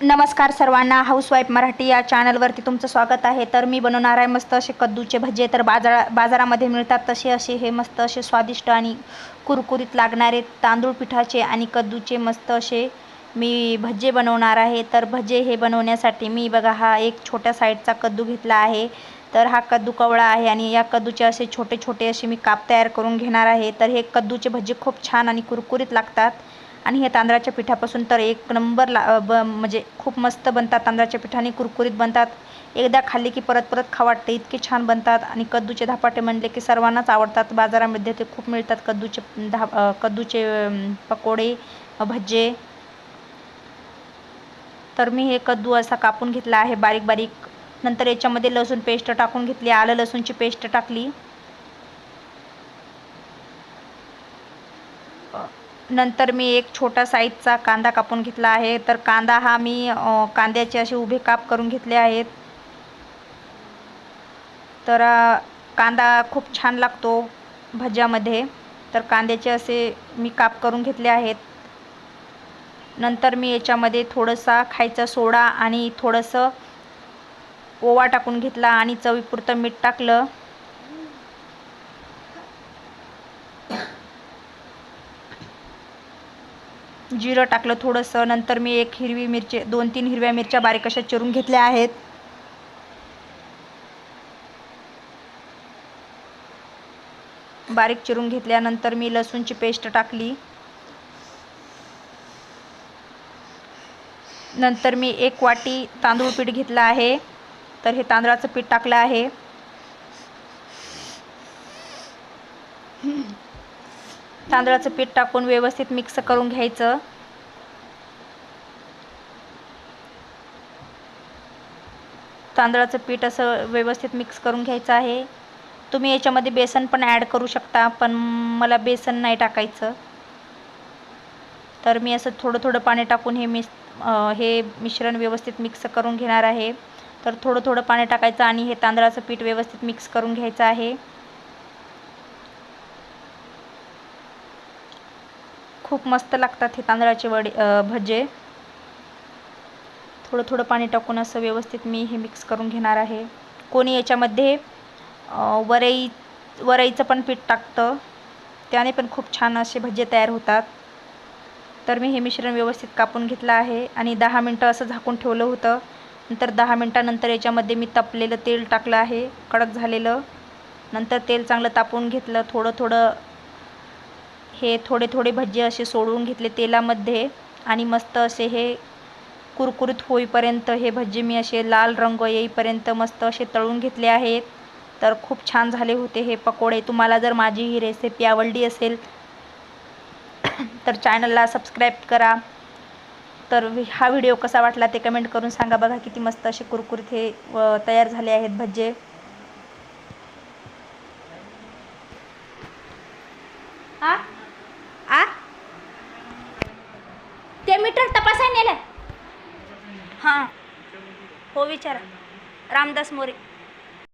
नमस्कार सर्वांना. हाऊसवाईफ मराठी या चॅनलवरती तुमचं स्वागत आहे. तर मी बनवणार आहे मस्त असे कद्दूचे भजे. तर बाजारा बाजारामध्ये मिळतात तसे असे हे मस्त असे स्वादिष्ट आणि कुरकुरीत लागणारे तांदूळ पिठाचे आणि कद्दूचे मस्त असे मी भजे बनवणार आहे. तर भजे हे बनवण्यासाठी मी बघा हा एक छोट्या साईडचा कद्दू घेतला आहे. तर हा कद्दू कवळा आहे आणि या कद्दूचे असे छोटे छोटे असे मी काप तयार करून घेणार आहे. तर हे कद्दूचे भजे खूप छान आणि कुरकुरीत लागतात. आणि हे तांदळाच्या पिठापासून तर एक नंबर ला ब म्हणजे खूप मस्त बनतात तांदळाच्या पिठाने कुरकुरीत बनतात. एकदा खाल्ले की परत परत खा वाटते. इतके छान बनतात आणि कद्दूचे धपाटे म्हणले की सर्वांनाच आवडतात. बाजारामध्ये ते खूप मिळतात. कद्दूचे धा कद्दूचे पकोडे भज्जे. तर मी हे कद्दू असा कापून घेतला आहे बारीक बारीक. नंतर याच्यामध्ये लसूण पेस्ट टाकून घेतली. आलं लसूणची पेस्ट टाकली. नंतर मी एक छोटा साईजचा कांदा कापून घेतला आहे. तर कांदा हा मी कांद्याचे असे उभे काप करून घेतले आहेत. तर कांदा खूप छान लागतो भज्यामध्ये. तर कांद्याचे असे मी काप करून घेतले आहेत. नंतर मी याच्यामध्ये थोडंसा खायचा सोडा आणि थोडंसं ओवा टाकून घेतला आणि चवीपुरतं मीठ टाकलं. जिरं टाकलं थोडंसं. नंतर मी एक हिरवी मिरची दोन तीन हिरव्या मिरच्या बारीक अशा चिरून घेतल्या आहेत. बारीक चिरून घेतल्यानंतर मी लसूणची पेस्ट टाकली. नंतर मी एक वाटी तांदूळ पीठ घेतलं आहे. तर हे तांदळाचं पीठ टाकलं आहे. तांदळाचं पीठ टाकून व्यवस्थित मिक्स करून घ्यायचं. तांदळाचं पीठ असं व्यवस्थित मिक्स करून घ्यायचं आहे. तुम्ही याच्यामध्ये बेसन पण ॲड करू शकता पण मला बेसन नाही टाकायचं. तर मी असं थोडं थोडं पाणी टाकून हे मिस हे मिश्रण व्यवस्थित मिक्स करून घेणार आहे. तर थोडं थोडं पाणी टाकायचं आणि हे तांदळाचं पीठ व्यवस्थित मिक्स करून घ्यायचं आहे. खूप मस्त लागतात हे तांदळाचे वडे भजे. थोडं थोडं पाणी टाकून असं व्यवस्थित मी हे मिक्स करून घेणार आहे. कोणी याच्यामध्ये वरई वरईचं पण पीठ टाकतं. त्याने पण खूप छान असे भजे तयार होतात. तर मी हे मिश्रण व्यवस्थित कापून घेतलं आहे आणि दहा मिनटं असं झाकून ठेवलं होतं. नंतर दहा मिनटानंतर याच्यामध्ये मी तपलेलं तेल टाकलं आहे कडक झालेलं. नंतर तेल चांगलं तापवून घेतलं थोडं थोडं हे थोडे थोडे भज्जे असे सोडून घेतले तेलामध्ये आणि मस्त असे हे कुरकुरीत होईपर्यंत हे भज्जे मी असे लाल रंग येईपर्यंत मस्त असे तळून घेतले आहेत. तर खूप छान झाले होते हे पकोडे. तुम्हाला जर माझी ही रेसिपी आवडली असेल तर चॅनलला सबस्क्राईब करा. तर हा व्हिडिओ कसा वाटला ते कमेंट करून सांगा. बघा किती मस्त असे कुरकुरीत हे तयार झाले आहेत भज्जे हां आ ते मीटर तपासायला नेलं हां. हो विचारा. रामदास मोरे.